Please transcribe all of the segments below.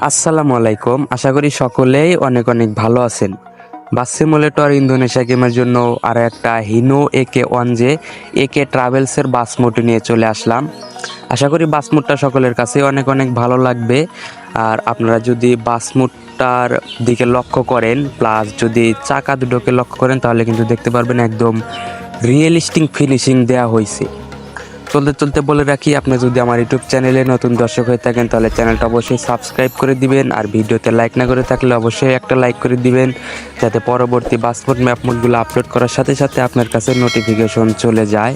আসসালামু আলাইকুম। আশা করি সকলেই অনেক অনেক ভালো আছেন। বাস সিমুলেটর ইন্দোনেশিয়া গেমের জন্য আর একটা হিনো একে ওয়ান জে একে ট্রাভেলসের বাস মোড নিয়ে চলে আসলাম। আশা করি বাস মোডটা সকলের কাছে অনেক অনেক ভালো লাগবে। আর আপনারা যদি বাস মোডটার দিকে লক্ষ্য করেন, প্লাস যদি চাকা দুটোকে লক্ষ্য করেন, তাহলে কিন্তু দেখতে পারবেন একদম রিয়েলিস্টিক ফিনিশিং দেওয়া হয়েছে চলতে চলতে বলে রাখি, আপনি যদি আমার ইউটিউব চ্যানেলে নতুন দর্শক হয়ে থাকেন, তাহলে চ্যানেলটা অবশ্যই সাবস্ক্রাইব করে দিবেন। আর ভিডিওতে লাইক না করে থাকলে অবশ্যই একটা লাইক করে দিবেন, যাতে পরবর্তী বাসমোড ম্যাপ মোডগুলো আপলোড করার সাথে সাথে আপনার কাছে নোটিফিকেশন চলে যায়।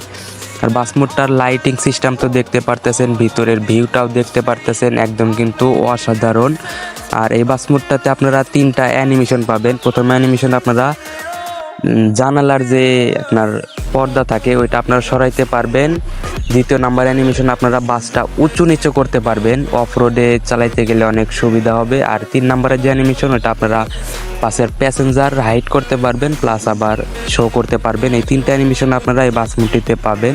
আর বাসমোডটার লাইটিং সিস্টেম তো দেখতে পারতেছেন, ভিতরের ভিউটাও দেখতে পারতেছেন, একদম কিন্তু অসাধারণ। আর এই বাসমোডটাতে আপনারা তিনটা অ্যানিমেশন পাবেন। প্রথম অ্যানিমেশন আপনারা জানালার যে আপনার পর্দা থাকে, ওইটা আপনারা সরাইতে পারবেন। দ্বিতীয় নাম্বার অ্যানিমেশন, আপনারা বাসটা উঁচু নিচু করতে পারবেন। অফ রোডে চালাইতে গেলে অনেক সুবিধা হবে। আর তিন নাম্বারের যে অ্যানিমেশন, ওটা আপনারা বাসের প্যাসেঞ্জার হাইড করতে পারবেন, প্লাস আবার শো করতে পারবেন। এই তিনটা অ্যানিমেশন আপনারা এই বাস মুটিতে পাবেন।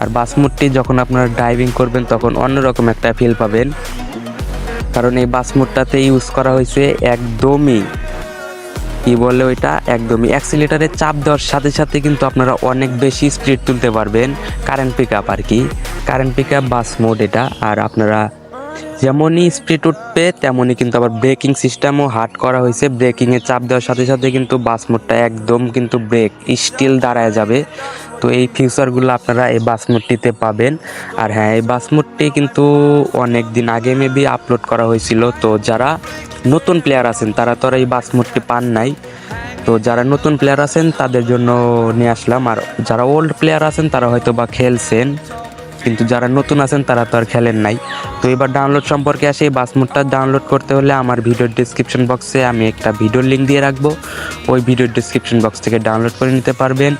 আর বাস মুটটি যখন আপনারা ড্রাইভিং করবেন, তখন অন্যরকম একটা ফিল পাবেন। কারণ এই বাস মুটটাতে ইউজ করা হয়েছে একদমই কি বলে ওইটা? একদমই অ্যাক্সিলেটারে চাপ দেওয়ার সাথে সাথে কিন্তু আপনারা অনেক বেশি স্পিড তুলতে পারবেন কারেন্ট পিক আপ আর কি। Current pick up bus mode এটা। আর আপনারা যেমনই স্পিড উঠবে, তেমনই কিন্তু আবার ব্রেকিং সিস্টেমও হার্ড করা হয়েছে। ব্রেকিংয়ে চাপ দেওয়ার সাথে সাথে কিন্তু বাস মোডটা একদম কিন্তু ব্রেক স্টিল দাঁড়ায় যাবে। তো এই ফিউচারগুলো আপনারা এই বাস মোডটিতে পাবেন। আর হ্যাঁ এই বাস মোডটি কিন্তু অনেক দিন আগে মেবি আপলোড করা হয়েছিল। তো যারা নতুন প্লেয়ার আছেন, তারা তো আর এই বাস মোডটি পান নাই। তো যারা নতুন প্লেয়ার আছেন, তাদের জন্য নিয়ে আসলাম। আর যারা ওল্ড প্লেয়ার আছেন, তারা হয়তো বা খেলছেন। কিন্তু যারা নতুন আছেন তারা তো আর খেলেন নাই। তো এবার ডাউনলোড সম্পর্কে আসে, এই বাস মোডটা ডাউনলোড করতে হলে আমার ভিডিওর ডিসক্রিপশন বক্সে আমি একটা ভিডিওর লিঙ্ক দিয়ে রাখব। ওই ভিডিওর ডিসক্রিপশন বক্স থেকে ডাউনলোড করে নিতে পারবেন।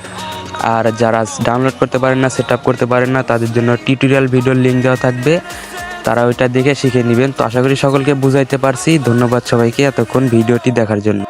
আর যারা ডাউনলোড করতে পারেন না সেট করতে পারেন না, তাদের জন্য টিউটোরিয়াল ভিডিওর লিঙ্ক দেওয়া থাকবে। তারা ওইটা দেখে শিখে নেবেন। তো আশা করি সকলকে বুঝাইতে পারছি। ধন্যবাদ সবাইকে এতক্ষণ ভিডিওটি দেখার জন্য।